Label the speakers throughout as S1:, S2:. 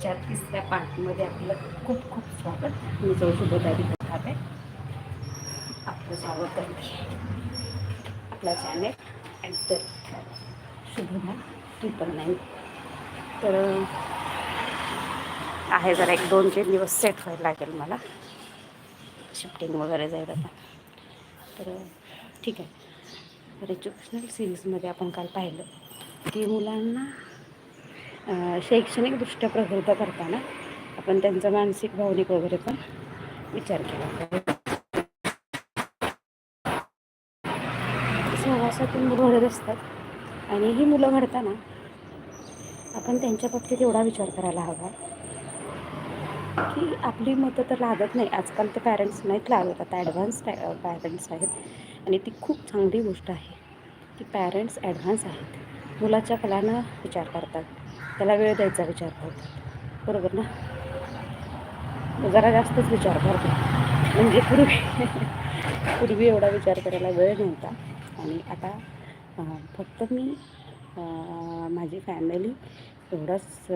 S1: आजच्या तिसऱ्या पार्टमध्ये आपलं खूप खूप स्वागत. मी जो शुभदारी करणार आहे आपलं स्वागत करते. आपला channel at Shubhada triple nine तर आहे जरा एक दोन तीन दिवस सेट व्हायला लागेल मला. शिफ्टिंग वगैरे जाईल आता. तर ठीक आहे. तर एज्युकेशनल सिरीजमध्ये आपण काल पाहिलं की मुलांना शैक्षणिकदृष्ट्या प्रवृत्त करताना आपण त्यांचा मानसिक भावनिक वगैरे पण विचार केला. पाहिजे. सहवासातून मुलं घडत असतात आणि ही मुलं घडताना आपण त्यांच्या बाबतीत एवढा विचार करायला हवा की आपली मतं तर लागत नाही. आजकाल ते पॅरेंट्स नाहीत लागत. आता ॲडव्हान्स पॅरेंट्स आहेत आणि ती खूप चांगली गोष्ट आहे की पॅरेंट्स ॲडव्हान्स आहेत. मुलाच्या कलानं विचार करतात. त्याला वेळ द्यायचा विचार करतात. बरोबर ना? जरा जास्तच विचार करतो. म्हणजे पूर्वी पूर्वी एवढा विचार करायला वेळ नव्हता. आणि आता फक्त मी माझी फॅमिली एवढंच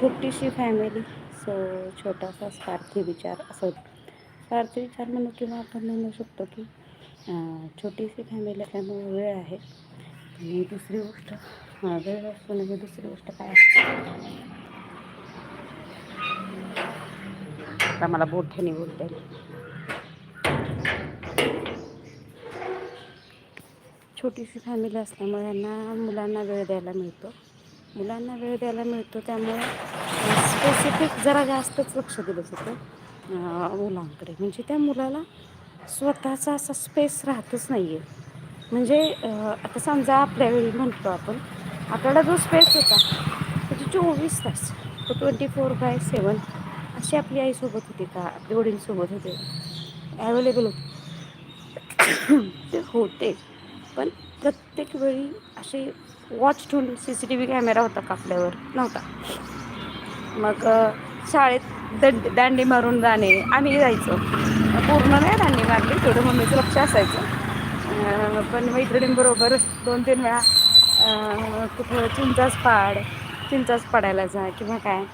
S1: छोटीशी फॅमिली सो छोटासा स्वार्थी विचार असं. स्वार्थी विचार म्हणू किंवा आपण म्हणू शकतो की छोटीशी फॅमिली असल्यामुळे वेळ आहे. आणि दुसरी गोष्ट वेळ असतो म्हणजे दुसरी गोष्ट काय असते आता मला बोठ्याने बोलता. येईल छोटीशी फॅमिली असल्यामुळे यांना मुलांना वेळ द्यायला मिळतो. मुलांना वेळ द्यायला मिळतो त्यामुळे स्पेसिफिक जरा जास्तच लक्ष दिलं जातं मुलांकडे. म्हणजे त्या मुलाला स्वतःचा असा स्पेस राहतच नाही आहे म्हणजे आता समजा आपल्या वेळी म्हणतो आपण आपल्याला जो स्पेस होता त्याचे चोवीस तास. तो ट्वेंटी फोर बाय सेवन अशी आपली आईसोबत होती का? आपले वडीलसोबत होते. ॲवेलेबल होते. ते होते. पण प्रत्येक वेळी असे वॉच ठेवून C C T V camera होता का आपल्यावर? नव्हता. मग शाळेत दंड दांडी मारून जाणे आम्ही जायचो पूर्ण नाही दांडी मारली. थोडं मम्मीचं लक्ष असायचं. पण मैत्रिणींबरोबर दोन तीन वेळा कुठं चिंचाच पाड चिंचाच पाडायला जा किंवा काय.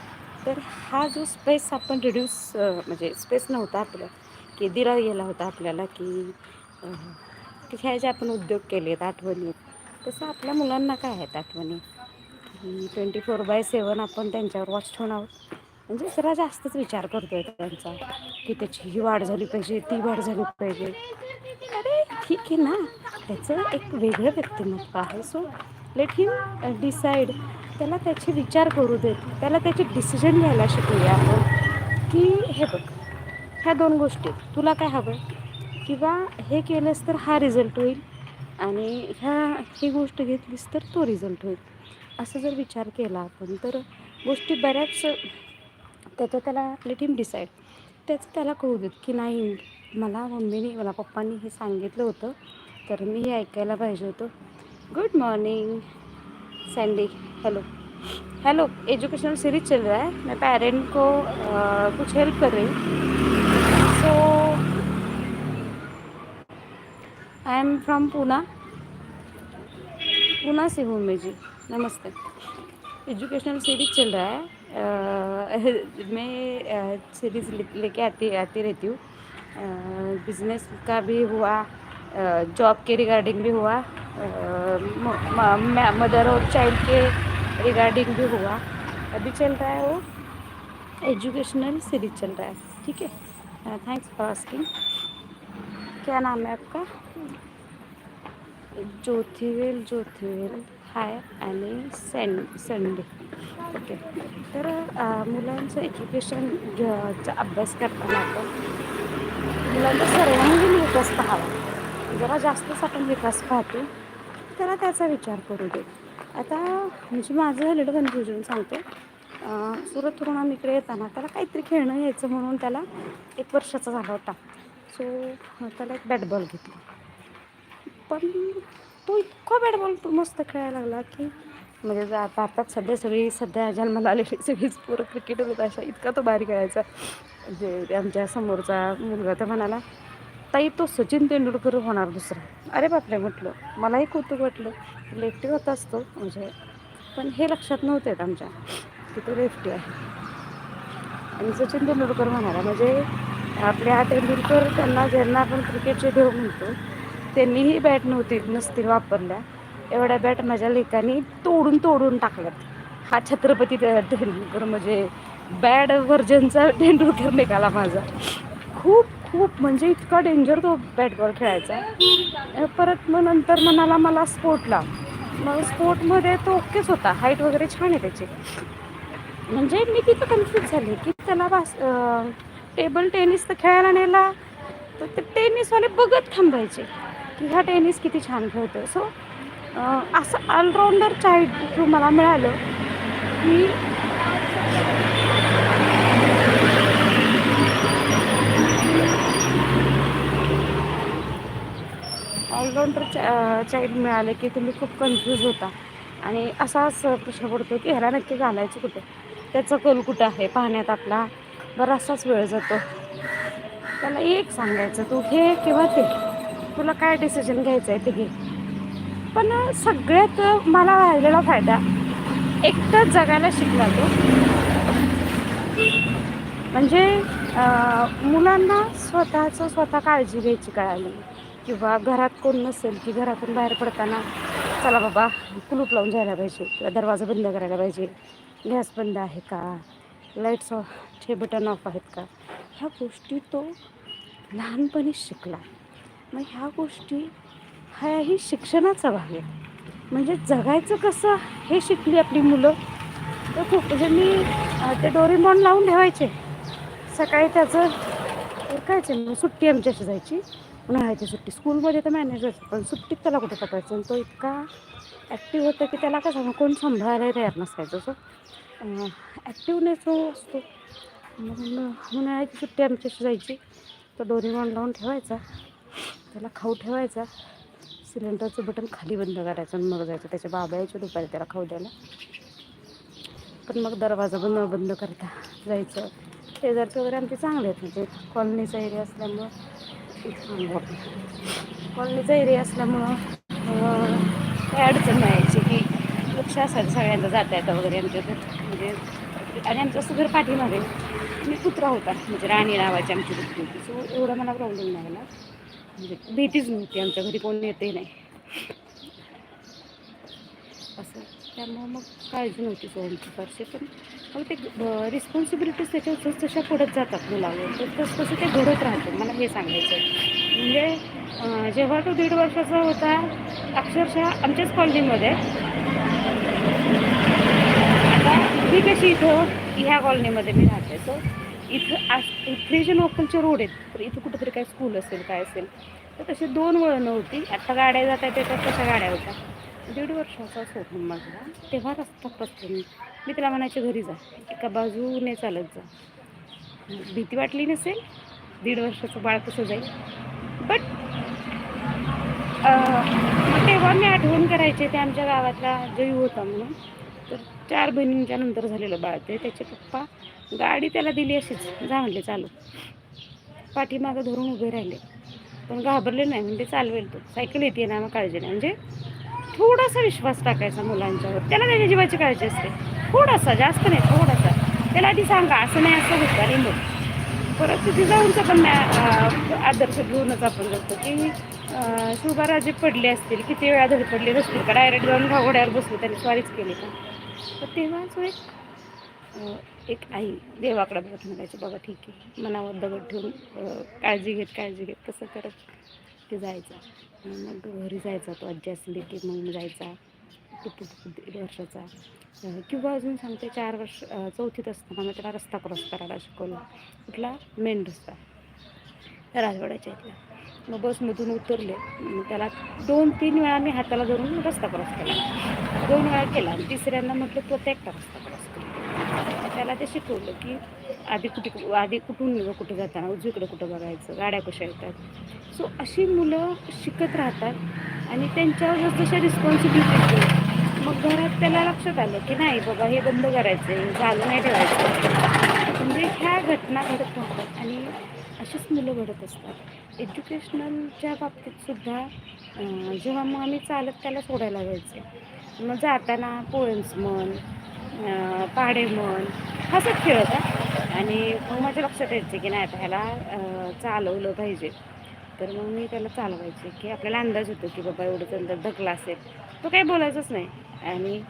S1: तर हा जो स्पेस आपण रिड्यूस म्हणजे स्पेस नव्हता आपलं की दिला गेला होता आपल्याला की ह्या जे आपण उद्योग केले आहेत आठवणीत तसं आपल्या मुलांना काय आहेत आठवणी? की ट्वेंटी फोर बाय सेवन आपण त्यांच्यावर वॉच ठेवून आहोत म्हणजे जरा जास्तच विचार करतो आहे त्यांचा की त्याची ही वाढ झाली पाहिजे ती वाढ झाली पाहिजे. अरे ठीक आहे ना. त्याचं एक वेगळं व्यक्तिमत्व आहे. सो लेट हिम डिसाईड त्याला त्याचे विचार करू देत. त्याला त्याचे डिसिजन घ्यायला शिकूया आपण. की हे बघ ह्या दोन गोष्टी तुला काय हवं? किंवा हे केलंस तर हा रिझल्ट होईल आणि ह्या ही गोष्ट घेतलीस तर तो रिझल्ट होईल. असं जर विचार केला आपण तर गोष्टी बऱ्याच त्याचं त्याला लेट हिम डिसाईड त्याचं त्याला कळू देत की नाही मला मम्मीने मला पप्पांनी हे सांगितलं होतं तर मी हे ऐकायला पाहिजे होतं. Good morning Sandy hello hello educational series चल रहा है। मैं पेरेंट को अ, कुछ हेल्प कर रही हूँ। So I am from Poona Poona से हूँ मैं जी। नमस्ते। एजुकेशनल सीरीज़ चल रहा है। अ, मैं सीरीज़ लेके आती आती रहती हूँ। बिज़नेस का भी हुआ जॉब के रिगार्डिंग भी हुआ। मदर और चाइल्ड के रिगार्डिंग भी हुआ। अभी चल रहा है वो। एजुकेशनल सीरीज़ चल रहा है। ठीक है? थैंक्स फॉर आस्किंग क्या नाम है आपका? ज्योतिवेल ज्योतिवेल। हाय आणि सन संडे ओके तर अ, मुलांचं एज्युकेशन चा अभ्यास करताना आपण मुलांचा सर्वांगीण विकास पाहावा. जरा जास्तच आपण विकास पाहतो. त्याला त्याचा विचार करू दे. आता म्हणजे माझं झालेलं कन्फ्युजन सांगतो. सुरत सुरतवरून आम्ही इकडे येताना त्याला काहीतरी खेळणं यायचं म्हणून त्याला एक वर्षाचा झाला होता. सो त्याला एक बॅट बॉल घेतला. पण तो इतका बॅट बॉल तो मस्त खेळायला लागला की म्हणजे जर आता आताच सध्या सगळी सध्या जन्माला आलेली सगळीच पोरं क्रिकेट होत अशा इतका तो भारी खेळायचा म्हणजे आमच्या समोरचा मुलगा तर म्हणाला ताई तो सचिन तेंडुलकर होणार दुसरा. अरे बापरे म्हटलं मलाही कौतुक वाटलं. लेफ्टी होता असतो म्हणजे पण हे लक्षात नव्हते आमच्या. तिथं लेफ्टी आहे. आणि सचिन तेंडुलकर म्हणाला म्हणजे आपल्या तेंडुलकर त्यांना ज्यांना आपण क्रिकेटचे देव म्हणतो त्यांनीही बॅट नव्हती नसतील वापरल्या. एवढ्या बॅट माझ्या लेखानी तोडून तोडून टाकल्यात. हा छत्रपती तेंडुलकर म्हणजे बॅड व्हर्जनचा तेंडुलकर निघाला माझा. खूप खूप म्हणजे इतका डेंजर तो बॅट बॉल खेळायचा परत मग नंतर म्हणाला मला स्पोर्टला मग स्पोर्टमध्ये तो ओकेच होता. हाईट वगैरे छान आहे त्याची. म्हणजे मी तिथं कन्फ्यूज झाले की त्याला बास टेबल टेनिस तर खेळायला नेला तर ते टेनिसवाले बघत थांबायचे की हा टेनिस किती छान खेळतो सो असं ऑलराऊंडर थ्रू मला मिळालं की ऑलराऊंडर चाईल्ड मिळाले की तुम्ही खूप कन्फ्यूज होता. आणि असाच प्रश्न पडतो की ह्याला नक्की घालायचं कुठे? त्याचं कल कुठं आहे? पाहण्यात आपला बराचसाच वेळ जातो. त्याला एक सांगायचं तू घे किंवा ते. तुला काय डिसिजन घ्यायचं आहे ते घे. पण सगळ्यात मला राहिलेला फायदा एकटाच जगायला शिकला तो. म्हणजे मुलांना स्वतःचं स्वतः काळजी घ्यायची कळाली. किंवा घरात कोण नसेल की घरातून बाहेर पडताना चला बाबा कुलूप लावून जायला पाहिजे किंवा दरवाजा बंद करायला पाहिजे. गॅस बंद आहे का? लाईट्स चे बटन ऑफ आहेत का? ह्या गोष्टी तो लहानपणी शिकला. मग ह्या गोष्टी ह्याही शिक्षणाचा भाग आहे. म्हणजे जगायचं कसं हे शिकली आपली मुलं. तर खूप म्हणजे मी ते डोरेमॉन लावून ठेवायचे. सकाळी त्याचं काय मग सुट्टी आमच्याशी जायची. उन्हाळ्याची सुट्टी. स्कूलमध्ये तर मॅनेज व्हायचं पण सुट्टीत त्याला कुठे पाठवायचं आणि तो इतका ॲक्टिव्ह होता की त्याला काय कोण सांभाळायला तयार नसायचं सो ॲक्टिवनेस जो असतो. म्हणून उन्हाळ्याची सुट्टी आमच्याशी जायची. तो डोरीमॉन लावून ठेवायचा. त्याला खाऊ ठेवायचा. सिलेंडरचं बटन खाली बंद करायचं आणि मग जायचं. त्याच्या बाबा यायचे दुपारी त्याला खाऊ द्यायला. पण मग दरवाजा बंद बंद करता जायचं. शेजारचे वगैरे आमचे चांगले आहेत. म्हणजे कॉलनीचा एरिया असल्यामुळं कॉलनीचा एरिया असल्यामुळं काय काही अडचण नाही. यायची की लक्ष असायचं सगळ्यांना जाता येतं वगैरे आमच्या घर म्हणजे आणि आमचं असं घर पाठीमागे. मी कुत्रा होता. म्हणजे राणी नावाची आमची कुत्री होती. सो एवढा मला प्रॉब्लेम नाही आला म्हणजे भीतीच नव्हती. आमच्या घरी कोण येते नाही. असं. त्यामुळं मग काळजी नव्हती सोहमची फारशी. पण मग ते रिस्पॉन्सिबिलिटीज त्याच्या जस तशा पडत जातात मुलावर तर तसं तसं ते घडत राहतं. मला हे सांगायचं आहे म्हणजे जेव्हा तो दीड वर्षाचा होता अक्षरशः आमच्याच कॉलनीमध्ये. आता मी कशी इथं ह्या कॉलनीमध्ये मी राहते. सो इथं आस इथले जे लोकलचे रोड आहेत तर इथं कुठंतरी काय स्कूल असेल काय असेल तर तशी दोन वळणं होती. आता गाड्या जात आहेत त्याच्यात तशा गाड्या होत्या. दीड वर्षाचा सोडून माझा. तेव्हा रस्ता पसरून मी. त्याला म्हणायच्या घरी जा. एका बाजूने चालत जा. भीती वाटली नसेल? दीड वर्षाचं बाळ कसं जाईल? बट तेव्हा मी आठवण करायचे ते आमच्या गावातला जयू होता म्हणून. तर चार बहिणींच्या नंतर झालेलं बाळ ते. त्याचे पप्पा गाडी त्याला दिली अशीच. जा म्हणले चालू पाठीमागं धरून उभे राहिले. पण घाबरले नाही. म्हणजे चालवेल तो. सायकल येते ना मग काळजी नाही. म्हणजे थोडासा विश्वास टाकायचा मुलांच्यावर. त्याला त्याच्या जीवाची काळजी असते. थोडासा जास्त नाही थोडासा. त्याला आधी सांगा असं नाही असं होतं आणि मग. परत तिथे जाऊनच पण आदर्श घेऊनच आपण जातो की शुभाराजे पडले असतील किती वेळा धडपडले नसतील का? डायरेक्ट जाऊन घोड्यावर बसले त्यांनी स्वारीच केली का? तर तेव्हा जो एक एक आई देवाकडे बघत म्हणायची बाबा ठीक आहे. मनावर दगड ठेवून काळजी घेत काळजी घेत कसं करत ते जायचं. मग घरी जायचा तो आजी असली की मग जायचा. दीड वर्षाचा. किंवा अजून सांगते चार वर्ष चौथीत असताना मग त्याला रस्ता क्रॉस करायला शिकवला. कुठला? मेन रस्ता. राजवाड्याच्या इथला. मग बसमधून उतरले. मग त्याला दोन तीन वेळा मी हाताला धरून रस्ता क्रॉस केला. दोन वेळा केला. तिसऱ्यांदा म्हटलं तो एकटा रस्ता क्रॉस केला त्याला ते शिकवलं की आधी कुठे आधी कुठून कुठे जाताना उजवीकडे कुठं बघायचं गाड्या कशा येतात. सो अशी मुलं शिकत राहतात आणि त्यांच्यावर जसजशा रिस्पॉन्सिबिलिटी मग घरात त्याला लक्षात आलं की नाही बाबा हे बंद करायचं आहे चालू नाही ठेवायचं. म्हणजे ह्या घटना घडत राहतात आणि अशीच मुलं घडत असतात. एज्युकेशनलच्या बाबतीतसुद्धा जेव्हा मग आम्ही चालत त्याला सोडायला जायचे मग जाताना पोएम्स म्हण पाडे पाढे म्हण असंच खेळ होता. आणि मग माझ्या लक्षात यायचं की नाही आता ह्याला चालवलं पाहिजे. तर मग मी त्याला चालवायचे की आपल्याला अंदाज होतो की बाबा एवढं त्यांना धकला असेल तो काही बोलायचंच नाही. आणि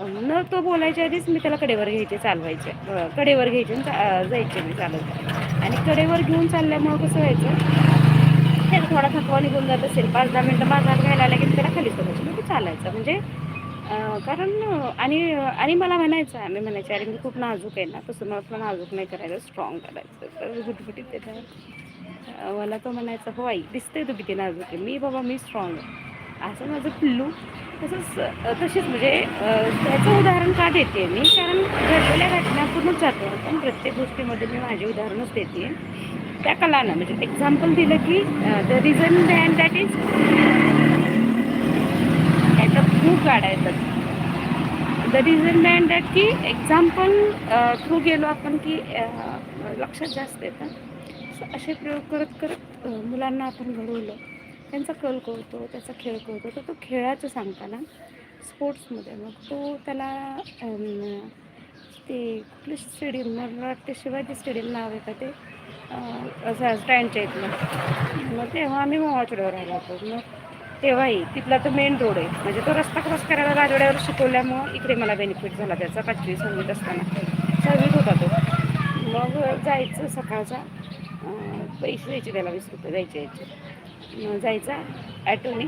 S1: न तो बोलायच्या आधीच मी त्याला कडेवर घ्यायचे चालवायचे. कडेवर घ्यायचे आणि चा- जायचे मी चालवत आणि कडेवर घेऊन चालल्यामुळं कसं व्हायचं त्याला थोडा थकवा निघून जात असेल पाच दहा मिनटं बाजार घ्यायला लागेल की त्याला खाली सोडायचं मग ते चालायचं. म्हणजे कारण आणि आणि मला म्हणायचं आम्ही म्हणायचे अरे मी खूप नाजूक आहे ना तसं मला थोडं नाजूक नाही करायचं स्ट्रॉंग करायचं. तर गुटगुटीत त्याच्यावर मला तो म्हणायचा हो आई दिसते तू किती नाजूक आहे. मी बाबा मी स्ट्रॉंग आहे. असं माझं पिल्लू तसंच तशीच म्हणजे त्याचं उदाहरण का देते मी? कारण घडलेल्या घटनातूनच जातो पण प्रत्येक गोष्टीमध्ये मी माझे उदाहरणच देते. त्या कलानं म्हणजे एक्झाम्पल दिलं की the reason then that is खूप गाड्या येतात द रिझन मॅन दॅट की एक्झाम्पल थ्रू गेलो आपण की लक्षात जास्त येतं. सो असे प्रयोग करत करत मुलांना आपण घडवलं. त्यांचा कल कळतो त्याचा खेळ कळतो. तर तो खेळाचं सांगताना स्पोर्ट्समध्ये मग तो त्याला ते कुठले स्टेडियम मला वाटते शिवाजी स्टेडियम नाव आहे का ते? असं स्टँडच्या इथलं. मग तेव्हा आम्ही मोहाचड्यावर राहिलो होतो. मग तेव्हाही तिथला तो मेन रोड आहे. म्हणजे तो रस्ता क्रॉस करायला राजवाड्यावर शिकवल्यामुळं इकडे मला बेनिफिट झाला त्याचा पाचवी सहावीत असताना. सहावीत होता तो. मग जायचं सकाळचा. पैसे द्यायचे त्याला वीस रुपये जायचे यायचे मग जायचा ॲटोने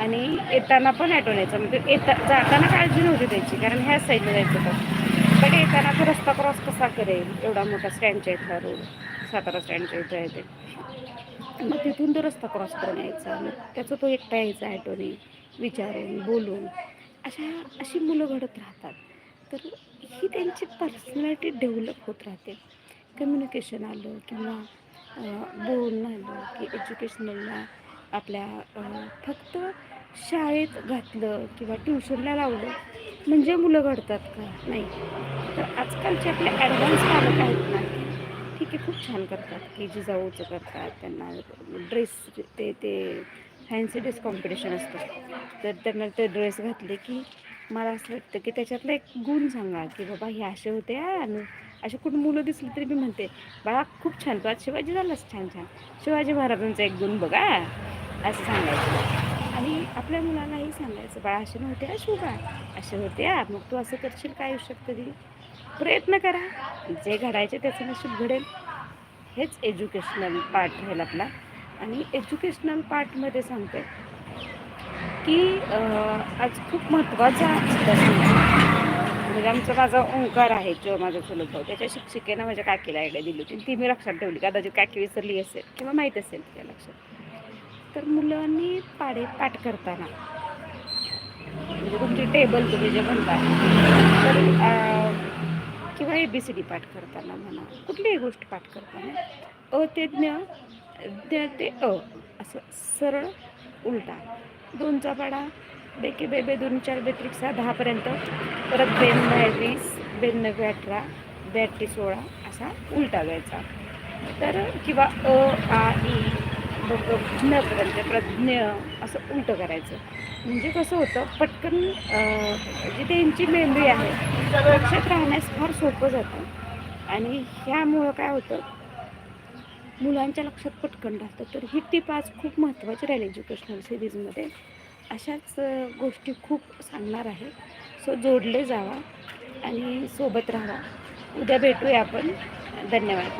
S1: आणि येताना पण ॲटो न्यायचा म्हणजे येता जाताना काळजी नव्हती त्याची कारण ह्या साईडला जायचं होतं. पण येताना तो रस्ता क्रॉस कसा करेल? एवढा मोठा स्टँडच्या इथला रोड सातारा स्टँडच्या इथं आहे ते. मग तिथून तो रस्ता क्रॉस करून यायचा मग त्याचा तो एकटा यायचा ॲटोने विचारून बोलून. अशा अशी मुलं घडत राहतात. तर ही त्यांची पर्सनॅलिटी डेव्हलप होत राहते. कम्युनिकेशन आलं किंवा बोलणं आलं की एज्युकेशनलला आपल्या फक्त शाळेत घातलं किंवा ट्युशनला लावलं म्हणजे मुलं घडतात का? नाही. तर आजकालचे आपले ॲडव्हान्स पालक आहेत ना की ठीक आहे खूप छान करतात की जिजाऊचं करतात त्यांना ड्रेस ते ते फॅन्सी ड्रेस कॉम्पिटिशन असतं. तर त्यांना ते ड्रेस घातले की मला असं वाटतं की त्याच्यातला एक गुण सांगा की बाबा हे असे होते आणि असे कुठं मुलं दिसली तरी मी म्हणते बाळा खूप छान तू आज शिवाजी झालास छान छान. शिवाजी महाराजांचा एक गुण बघा असं सांगायचं. आणि आपल्या मुलांनाही सांगायचं बाळा असे नव्हते हा असे होते मग तू असं करशील काय आयुष्यात कधी? प्रयत्न करा. जे घडायचे त्याचं नशीब घडेल. हेच एज्युकेशनल पार्ट राहील आपला. आणि एज्युकेशनल पार्टमध्ये सांगते की आज खूप महत्त्वाचा म्हणजे आमचा माझा ओंकार आहे जो माझा चुलत भाऊ त्याच्या शिक्षिकेनं माझ्या काकीला आयडिया दिली होती. ती मी लक्षात ठेवली कदाचित काकी विसरली असेल किंवा माहीत असेल तिच्या लक्षात. तर मुलांनी पाडे पाठ करताना म्हणजे तुमची टेबल तुम्ही जे म्हणता तर किंवा ए बी सी डी पाठ करताना म्हणा कुठलीही गोष्ट पाठ करताना अ ते ज्ञ ज्ञ ते अ असं सरळ उलटा. दोनचा पाडा बेके बेबे दोन चार बेत्रिक्सा दहापर्यंत. परत बेन वीस बेन अठरा बॅटी सोळा असा उलटा द्यायचा. तर किंवा अ आ ई ज्ञपर्यंत प्रज्ञ असं उलटं करायचं. म्हणजे कसं होतं पटकन जी म्हणजे त्यांची मेमरी आहे लक्षात राहण्यास फार सोपं जातं. आणि ह्यामुळं काय होतं मुलांच्या लक्षात पटकन राहतं. तर ही टीप आज खूप महत्त्वाची राहील एज्युकेशनल सिरीजमध्ये अशाच गोष्टी खूप सांगणार आहे. सो जोडले जावा आणि सोबत राहा उद्या भेटूया आपण. धन्यवाद.